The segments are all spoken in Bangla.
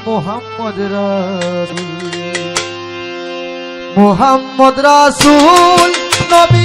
মোহাম্মদ মোহাম্মদ রাসুল নবী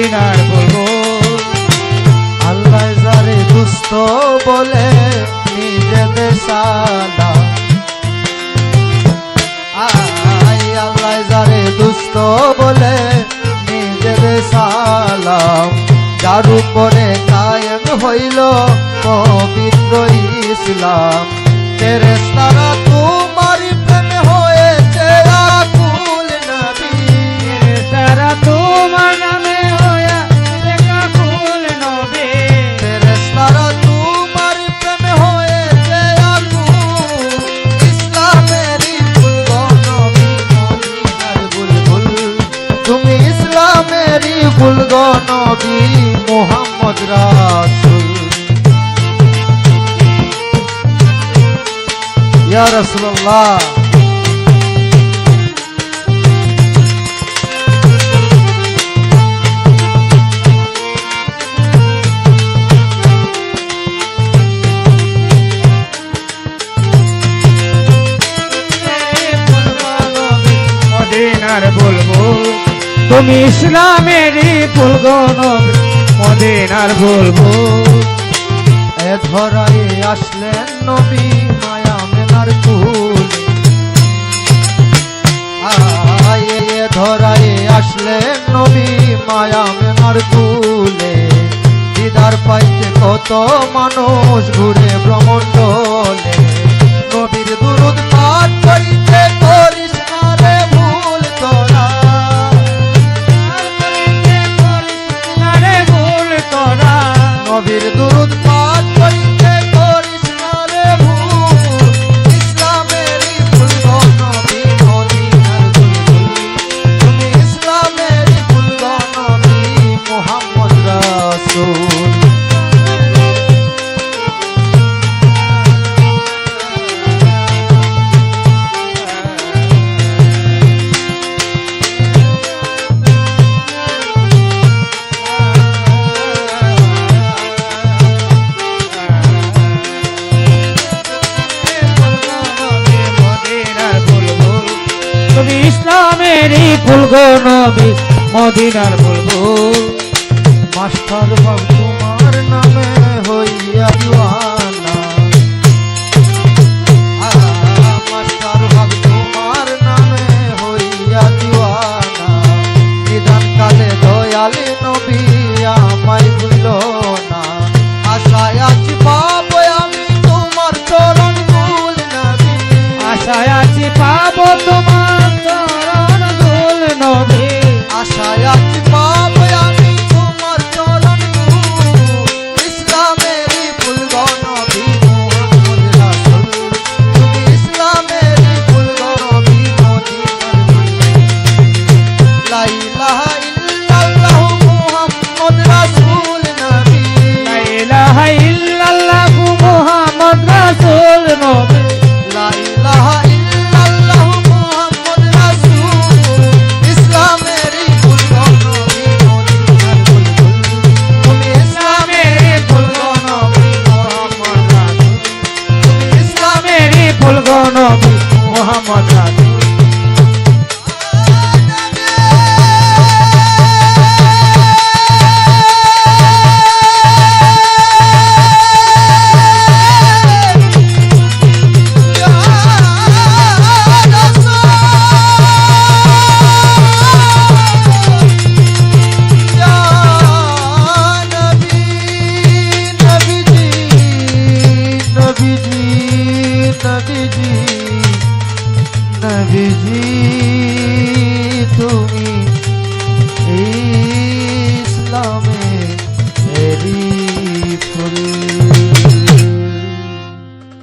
মদিনার বুলবুল আল্লাহ যারে দুস্থ বলে নিজেদের দুস্থ বলে নিজেদের সালাম যার উপরে কায়েম হইল পবিত্র ইসলাম, ফেরেশতারা তোমার প্রেমে নবী মোহাম্মদ রাসূল। রাসূলুল্লাহ। তুমি ইসলামেরই ফুল গো নবী মদিনার বুলবুল এ ধরায় আসলেন নবী মায়া মেলার এ ধরায় আসলেন নবী মায়া মেলার কুলে দিদার পাইতে কত মানুষ ঘুরে নবীর দুরুদ তুমি ইসলামেরই ফুল নবী, মদিনার বুলবুল মাস্টার বাবু, তোমার নামে হইয়া দিওয়ানা মাস্টার তোমার নামে চরণ আশায় আছি পাবো তোমার নবী তুমি ইসলামে এরি ফুল।